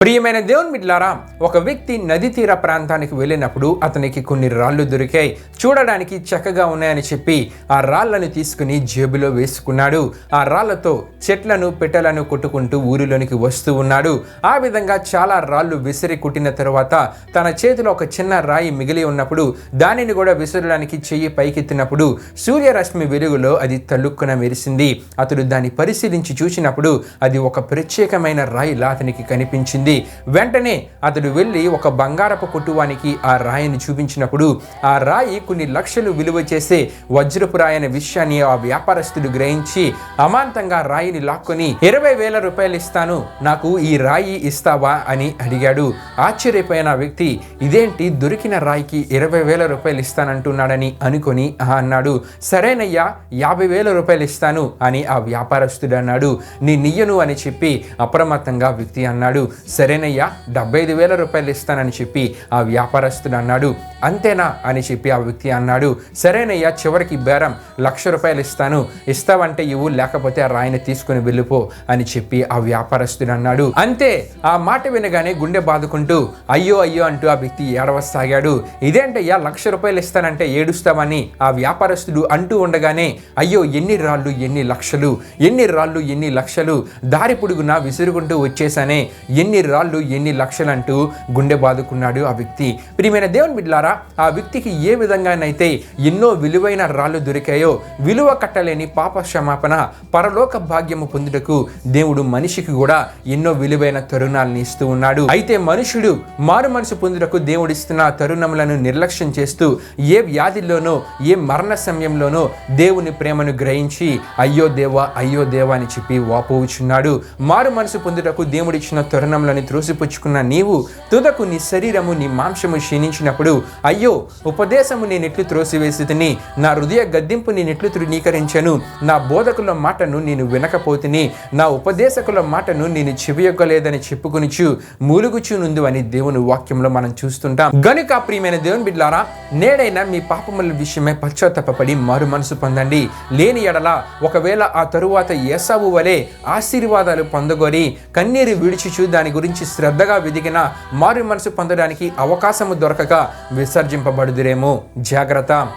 ప్రియమైన దేవుని మిట్లారా ఒక వ్యక్తి నది తీర ప్రాంతానికి వెళ్ళినప్పుడు అతనికి కొన్ని రాళ్ళు దొరికాయి. చూడడానికి చక్కగా ఉన్నాయని చెప్పి ఆ రాళ్ళను తీసుకుని జేబులో వేసుకున్నాడు. ఆ రాళ్ళతో చెట్లను పెట్టెలను కొట్టుకుంటూ ఊరిలోనికి వస్తూ ఉన్నాడు. ఆ విధంగా చాలా రాళ్ళు విసిరి కుట్టిన తర్వాత తన చేతిలో ఒక చిన్న రాయి మిగిలి ఉన్నప్పుడు దానిని కూడా విసరడానికి చెయ్యి పైకెత్తినప్పుడు సూర్యరశ్మి వెలుగులో అది తలుక్కున మెరిసింది. అతడు దాన్ని పరిశీలించి చూసినప్పుడు అది ఒక ప్రత్యేకమైన రాయిలా అతనికి కనిపించింది. వెంటనే అతడు వెళ్ళి ఒక బంగారపు కుటుంబానికి ఆ రాయిని చూపించినప్పుడు ఆ రాయి కొన్ని లక్షలు విలువ చేసే వజ్రపు రాయి అనే విషయాన్ని ఆ వ్యాపారస్తుడు గ్రహించి అమాంతంగా రాయిని లాక్కొని ఇరవై వేల రూపాయలు ఇస్తాను నాకు ఈ రాయి ఇస్తావా? అని అడిగాడు. ఆశ్చర్యపోయిన వ్యక్తి ఇదేంటి? దొరికిన రాయికి ఇరవై వేల రూపాయలు ఇస్తానంటున్నాడని అనుకొని అన్నాడు. సరేనయ్యా యాభై వేల రూపాయలు ఇస్తాను అని ఆ వ్యాపారస్తుడు అన్నాడు. నీ నియ్యను అని చెప్పి అప్రమత్తంగా వ్యక్తి అన్నాడు. సరేనయ్యా డెబ్బై ఐదు వేల రూపాయలు ఇస్తానని చెప్పి ఆ వ్యాపారస్తుడు అన్నాడు. అంతేనా అని చెప్పి ఆ వ్యక్తి అన్నాడు. సరేనయ్యా చివరికి బేరం. లక్ష రూపాయలు ఇస్తాను. ఇస్తావంటే ఇవ్వు లేకపోతే ఆ రాయిని తీసుకుని వెళ్ళిపో అని చెప్పి ఆ వ్యాపారస్తుడు అన్నాడు. అంతే ఆ మాట వినగానే గుండె బాదుకుంటూ అయ్యో అయ్యో అంటూ ఆ వ్యక్తి ఏడవసాగాడు. ఇదేంటయ్యా లక్ష రూపాయలు ఇస్తానంటే ఏడుస్తామని ఆ వ్యాపారస్తుడు అంటూ ఉండగానే అయ్యో ఎన్ని రాళ్ళు ఎన్ని లక్షలు ఎన్ని రాళ్ళు ఎన్ని లక్షలు దారి పొడుగునా విసురుకుంటూ వచ్చేసానే ఎన్ని రాళ్ళు ఎన్ని లక్షలు అంటూ గుండె బాదుకున్నాడు ఆ వ్యక్తి. ప్రియమైన దేవుని బిడ్లారా ఆ వ్యక్తికి ఏ విధంగానైతే ఎన్నో విలువైన రాళ్ళు దొరికాయో విలువ కట్టలేని పాప క్షమాపణ పరలోక భాగ్యము పొందుటకు దేవుడు మనిషికి కూడా ఎన్నో విలువైన తరుణాలను ఇస్తూ ఉన్నాడు. అయితే మనుషుడు మారు మనసు పొందుటకు దేవుడిస్తున్న తరుణములను నిర్లక్ష్యం చేస్తూ ఏ వ్యాధిలోనో ఏ మరణ సమయంలోనో దేవుని ప్రేమను గ్రహించి అయ్యో దేవా అయ్యో దేవా అని చెప్పి వాపోవుచున్నాడు. మారు మనసు పొందుటకు దేవుడిచ్చిన తరుణములను త్రోసిపుచ్చుకున్న నీవు తుదకు నీ శరీరము నీ మాంసము క్షీణించినప్పుడు అయ్యో ఉపదేశము నేనెట్లు ఎట్లు త్రోసివేసి తిని నా హృదయ గద్దింపు నేనెట్లు ఎట్లు తృణీకరించను నా బోధకుల మాటను నేను వినకపోతిని నా ఉపదేశకుల మాటను నేను చెవియొక్కలేదని చెప్పుకొనిచు మూలుగుచు నుందు అని దేవుని వాక్యంలో మనం చూస్తుంటాం. గనుక ప్రియమైన దేవుని బిడ్లారా నేడైనా మీ పాపముల విషయమై పశ్చాత్తాపడి మారు మనసు పొందండి. లేని ఎడల ఒకవేళ ఆ తరువాత ఏసావు వలె ఆశీర్వాదాలు పొందగొని కన్నీరు విడిచిచు దాని గురించి శ్రద్ధగా వెదిగిన మారు మనసు పొందడానికి అవకాశము దొరకక విసర్జింపబడుదురేమో. జాగ్రత్త.